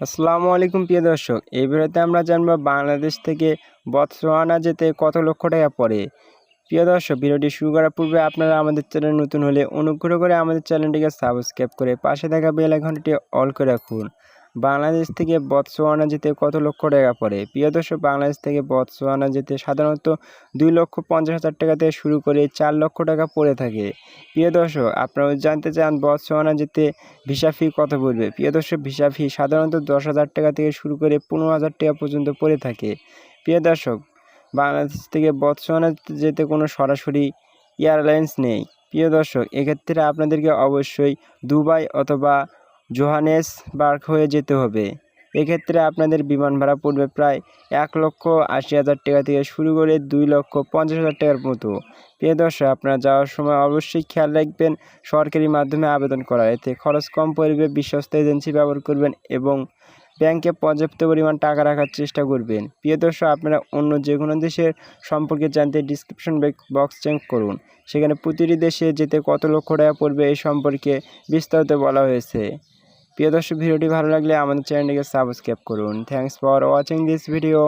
আসসালামু আলাইকুম প্রিয় দর্শক, এই ভিডিওতে আমরা জানব বাংলাদেশ থেকে বতসোয়ানা যেতে কত লক্ষ টাকা পড়ে। প্রিয় দর্শক, ভিডিওটি শুরু করার পূর্বে আপনারা আমাদের চ্যানেল নতুন হলে অনুগ্রহ করে আমাদের চ্যানেলটিকে সাবস্ক্রাইব করে পাশে থাকা বেল আইকনটি অল করে রাখুন। বাংলাদেশ থেকে বতসোয়ানা যেতে কত লক্ষ টাকা পড়ে? প্রিয় দর্শক, বাংলাদেশ থেকে বতসোয়ানা যেতে সাধারণত দুই লক্ষ পঞ্চাশ হাজার টাকা থেকে শুরু করে চার লক্ষ টাকা পড়ে থাকে। প্রিয় দর্শক, আপনারা জানতে চান বতসোয়ানা যেতে ভিসা ফি কত পড়বে? প্রিয় দর্শক, ভিসা ফি সাধারণত দশ হাজার টাকা থেকে শুরু করে পনেরো হাজার টাকা পর্যন্ত পড়ে থাকে। প্রিয় দর্শক, বাংলাদেশ থেকে বতসোয়ানা যেতে কোনো সরাসরি এয়ারলাইন্স নেই। প্রিয় দর্শক, এক্ষেত্রে আপনাদেরকে অবশ্যই দুবাই অথবা জোহানেসবার্গ হয়ে যেতে হবে। এক্ষেত্রে আপনাদের বিমান ভাড়া পড়বে প্রায় এক লক্ষ আশি হাজার টাকা থেকে শুরু করে দুই লক্ষ পঞ্চাশ হাজার টাকার মতো। প্রিয় দর্শক, আপনারা যাওয়ার সময় অবশ্যই খেয়াল রাখবেন, সরকারি মাধ্যমে আবেদন করা এতে খরচ কম পড়বে, বিশ্বস্ত এজেন্সি ব্যবহার করবেন এবং ব্যাংকে পর্যাপ্ত পরিমাণ টাকা রাখার চেষ্টা করবেন। প্রিয় দর্শক, আপনারা অন্য যে কোনো দেশের সম্পর্কে জানতে ডিসক্রিপশন বক্স চেক করুন। সেখানে প্রতিটি দেশে যেতে কত লক্ষ টাকা পড়বে এই সম্পর্কে বিস্তারিত বলা হয়েছে। প্রিয় দর্শক ভিডিওটি ভালো লাগলে আমাদের চ্যানেলটিকে সাবস্ক্রাইব করুন। Thanks for watching this video